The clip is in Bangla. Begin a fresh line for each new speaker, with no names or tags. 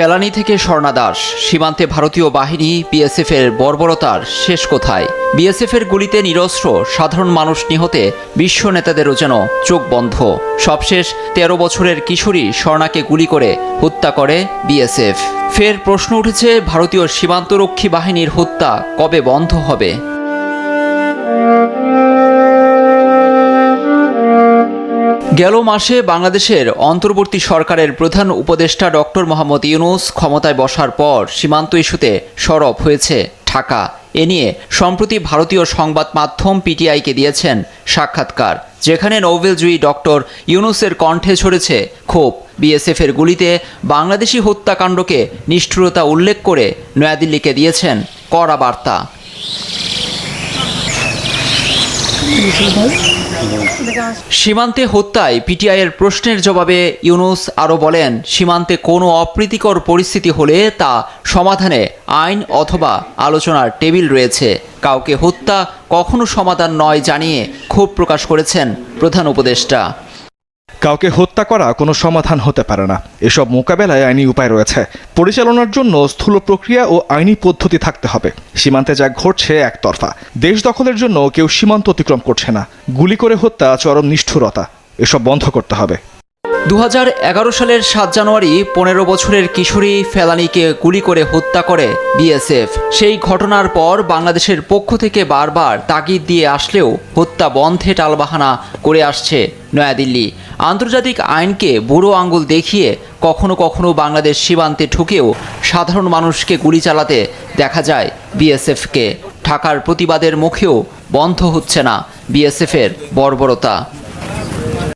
ফেলানি থেকে স্বর্ণা দাস। সীমান্তে ভারতীয় বাহিনী বিএসএফ এর বর্বরতার শেষ কোথায়? বিএসএফ এর গুলিতে নিরস্ত্র, সাধারণ মানুষ নিহতে, বিশ্ব নেতাদেরও যেন চোখ বন্ধ। সবশেষ তেরো বছরের কিশোরী স্বর্ণাকে গুলি করে হত্যা করে বিএসএফ ফের প্রশ্ন উঠেছে, ভারতীয় সীমান্তরক্ষী বাহিনীর হত্যা কবে বন্ধ হবে? গেল মাসে বাংলাদেশের অন্তর্বর্তী সরকারের প্রধান উপদেষ্টা ডক্টর মোহাম্মদ ইউনুস ক্ষমতায় বসার পর সীমান্ত ইস্যুতে সরব হয়েছে ঢাকা। এ নিয়ে সম্প্রতি ভারতীয় সংবাদ মাধ্যম পিটিআইকে দিয়েছেন সাক্ষাৎকার, যেখানে নোবেলজয়ী ডক্টর ইউনুসের কণ্ঠে ছড়েছে ক্ষোভ। বিএসএফ এর গুলিতে বাংলাদেশি হত্যাকাণ্ডকে নিষ্ঠুরতা উল্লেখ করে নয়াদিল্লিকে দিয়েছেন কড়া বার্তা। সীমান্তে হত্যায় পিটিআইয়ের প্রশ্নের জবাবে ইউনুস আরও বলেন, সীমান্তে কোনো অপ্রীতিকর পরিস্থিতি হলে তা সমাধানে আইন অথবা আলোচনার টেবিল রয়েছে। কাউকে হত্যা কখনো সমাধান নয় জানিয়ে ক্ষোভ প্রকাশ করেছেন প্রধান উপদেষ্টা।
কাউকে হত্যা করা কোনো সমাধান হতে পারে না। এসব মোকাবেলায় আইনি উপায় রয়েছে। পরিচালনার জন্য স্থূল প্রক্রিয়া ও আইনি পদ্ধতি থাকতে হবে। সীমান্তে যা ঘটছে একতরফা। দেশ দখলের জন্য কেউ সীমান্ত অতিক্রম করছে না। গুলি করে হত্যা, চরম নিষ্ঠুরতা। এসব বন্ধ করতে হবে।
দু হাজার এগারো সালের সাত জানুয়ারি পনেরো বছরের কিশোরী ফেলানিকে গুলি করে হত্যা করে বিএসএফ। সেই ঘটনার পর বাংলাদেশের পক্ষ থেকে বারবার তাগিদ দিয়ে আসলেও হত্যা বন্ধে টালবাহানা করে আসছে নয়াদিল্লি। আন্তর্জাতিক আইনকে বুড়ো আঙ্গুল দেখিয়ে কখনো কখনো বাংলাদেশ সীমান্তে ঢুকেও সাধারণ মানুষকে গুলি চালাতে দেখা যায় বিএসএফকে। ঢাকার প্রতিবাদের মুখেও বন্ধ হচ্ছে না বিএসএফের বর্বরতা।